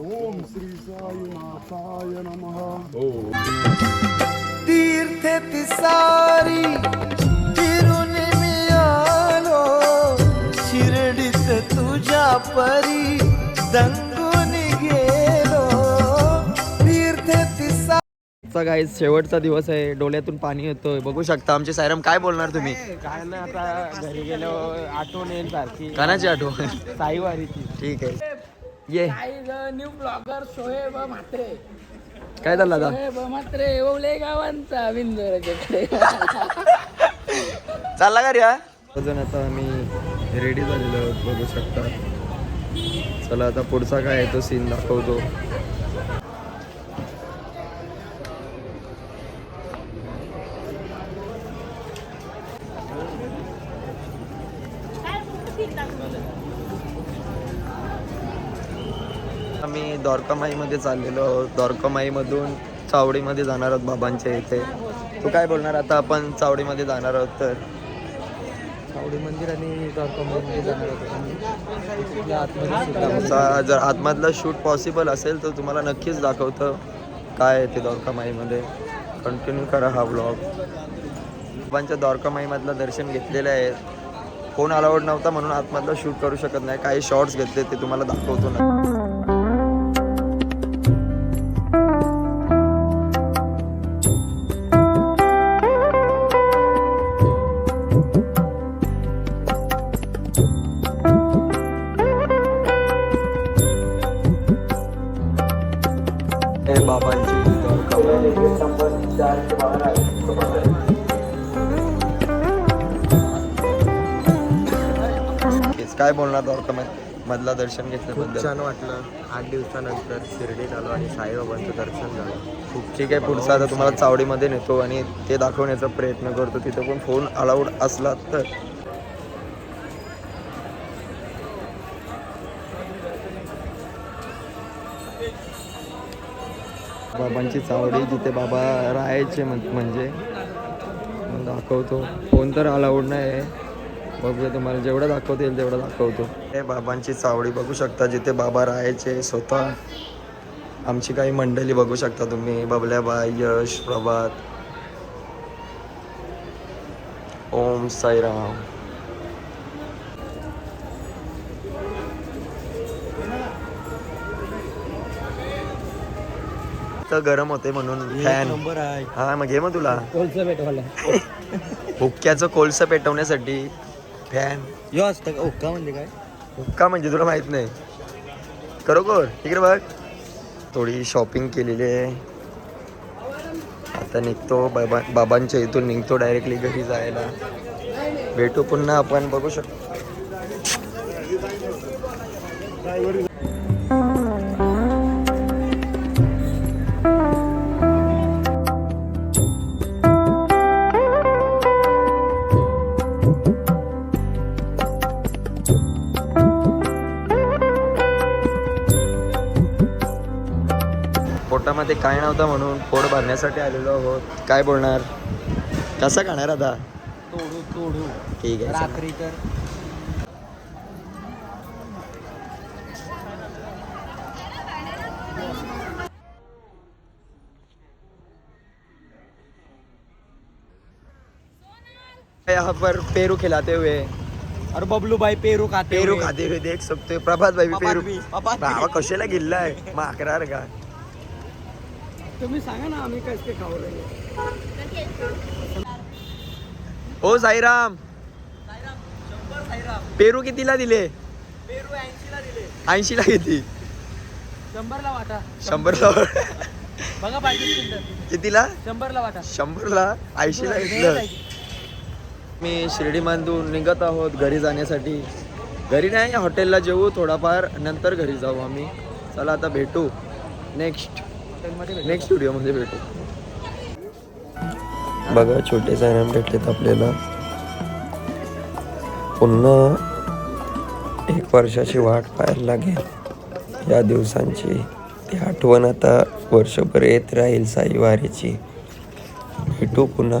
ओम श्री साई नाथाय नम। तीर्थ तिसारी फिरून मिळालो शिर्डीत तुझ्या परी दंगून गेलो। तीर्थ तिसा गाईज शेवटचा दिवस आहे डोळ्यातून पाणी येतोय. बघू शकता आमचे सायरम काय बोलणार तुम्ही? काय ना आता घरी गेलो आठवण येईल सारखी. कानाची आठवण. साईवारीची. ठीक आहे. ये. New blogger Shoaib Mhatre. काय झालं आता? शोएब म्हात्रे ओवले गावांचा बिंदुराच्याकडे चालला का रे हा? अजून आता आम्ही रेडी झालेलो आहोत बघू शकता. चला आता पुढचा काय आहे तो सीन दाखवतो. आम्ही द्वारकामाईमध्ये चाललेलो आहोत. द्वारकामाईमधून चावडीमध्ये जाणार आहोत बाबांच्या इथे. तू काय बोलणार? आता आपण चावडीमध्ये जाणार आहोत तर. सावडी मंदिर आणि द्वारकामध्ये जाणार होतो आम्ही. तिथल्या आतमध्ये सुद्धा. आमचा जर आतमधला शूट पॉसिबल असेल तर तुम्हाला नक्कीच दाखवतं. काय आहे ते द्वारकामाईमध्ये. कंटिन्यू करा हा ब्लॉग बाबांच्या द्वारकामाईमधलं दर्शन घेतलेलं आहे फोन अलाउड नव्हता म्हणून आतमधलं शूट करू शकत नाही. काही शॉर्ट्स घेतले ते तुम्हाला दाखवतो ना हे बाबांची काय बोलणार द्वारकामाई मधला दर्शन खूप घेतल्याबद्दल छान वाटलं. आठ दिवसानंतर शिर्डीत आलो आणि साईबाबांचं दर्शन झालं. खूप ठीक आहे पुढचा आता तुम्हाला चावडीमध्ये नेतो आणि ते दाखवण्याचा प्रयत्न करतो. तिथे पण फोन अलाउड असला तर. बाबांची चावडी जिथे बाबा राहायचे म्हणजे. दाखवतो. फोन तर अलाउड नाही आहे बघूया तुम्हाला जेवढं दाखवता येईल तेवढं दाखवतो. हे बाबांची चावडी बघू शकता जिथे बाबा राहायचे स्वतः. आमची काही मंडळी बघू शकता तुम्ही. बबल्याबाई यश प्रभात. ओम साईराम. तर गरम होते म्हणून फॅन नंबर आहे. हा मग घे मग तुला. कोलचं भेटवाला हुक्क्याचं कोळसं पेटवण्यासाठी फॅन यो असतं का म्हणजे काय? हुक्का म्हणजे तुला माहीत नाही. खरोखर इकडे बघ. थोडी शॉपिंग केलेली आहे. आता निघतो बाबा बाबांच्या इथून निघतो डायरेक्टली घरी जायला. भेटू पुन्हा आपण बघू शकतो. पोटामध्ये काय नव्हतं म्हणून पोट भरण्यासाठी आलेलो आहोत. काय बोलणार? कसं खाणार आता? तोडू तोडू. ठीक आहे. रात्री तर. यहाँ पर पेरू खिलाते हुए। अरे बबलू भाई पेरू खाते पेरू. खाते हुए देख सकते हो. प्रभात भाई भी पेरू. भावा कशाला गिल्लाय माकरार का तुम्ही सांगा ना आम्ही कसं खाऊ लागले ओ साईराम. पेरू कितीला दिले? ऐंशीला किती? शंभरला वाटा. शंभरला बघा पाहिजे कितीला? शंभरला वाटा. शंभरला. ऐंशीला घेतलं. मी शिर्डी बांधून निघत आहोत घरी जाण्यासाठी. घरी नाही हॉटेलला जेवू थोडाफार. नंतर घरी जाऊ आम्ही. चला आता भेटू. नेक्स्ट नेक्स्ट भेटू बघा छोटे सायराम भेटलेत आपल्याला. पुन्हा एक वर्षाची वाट पाहायला लागेल. या दिवसांची ती आठवण आता वर्षभर येत राहील साईवारीची. भेटू पुन्हा.